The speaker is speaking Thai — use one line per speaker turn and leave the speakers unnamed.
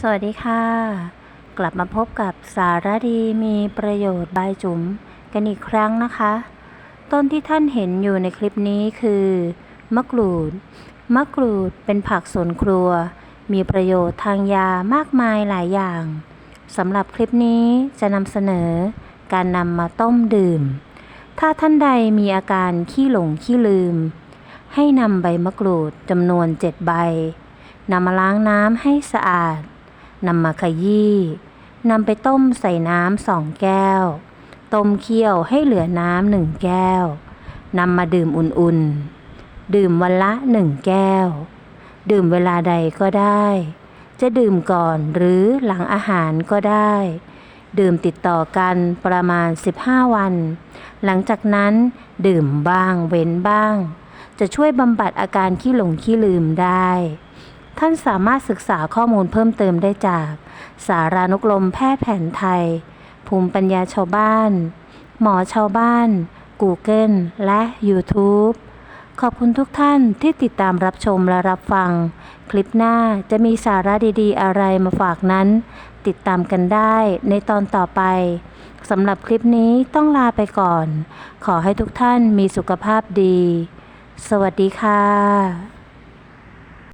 สวัสดีค่ะ กลับมาพบกับสารดีมีประโยชน์บายจุ๋มกันอีกครั้งนะคะ ต้นที่ท่านเห็นอยู่ในคลิปนี้คือ มะกรูด มะกรูดเป็นผักสวนครัว มีประโยชน์ทางยามากมายหลายอย่างสำหรับคลิปนี้จะนำเสนอ การนำมาต้มดื่ม ถ้าท่านใดมีอาการขี้หลงขี้ลืม ให้นำใบมะกรูดจำนวน 7 ใบนำมาล้างน้ำให้สะอาด นำมาขยี้นำไปต้มใส่น้ำสองแก้ว ต้มเคี่ยวให้เหลือน้ำหนึ่งแก้วนำมาดื่มอุ่นๆ ดื่มวันละหนึ่งแก้ว ดื่มเวลาใดก็ได้ จะดื่มก่อนหรือหลังอาหารก็ได้ ดื่มติดต่อกันประมาณ 15 วัน หลังจากนั้นดื่มบ้างเว้นบ้าง จะช่วยบำบัดอาการขี้หลงขี้ลืมได้ ท่านสามารถศึกษาข้อมูลเพิ่มเติมได้จาก สารานุกรมแพทย์แผนไทย ภูมิปัญญาชาวบ้าน หมอชาวบ้าน Google และ YouTube ขอบคุณทุกท่านที่ติดตามรับชมและรับฟัง คลิปหน้าจะมีสาระดีๆ อะไรมาฝากนั้น ติดตามกันได้ในตอนต่อไปสำหรับคลิปนี้ต้องลาไปก่อน ขอให้ทุกท่านมีสุขภาพดี สวัสดีค่ะ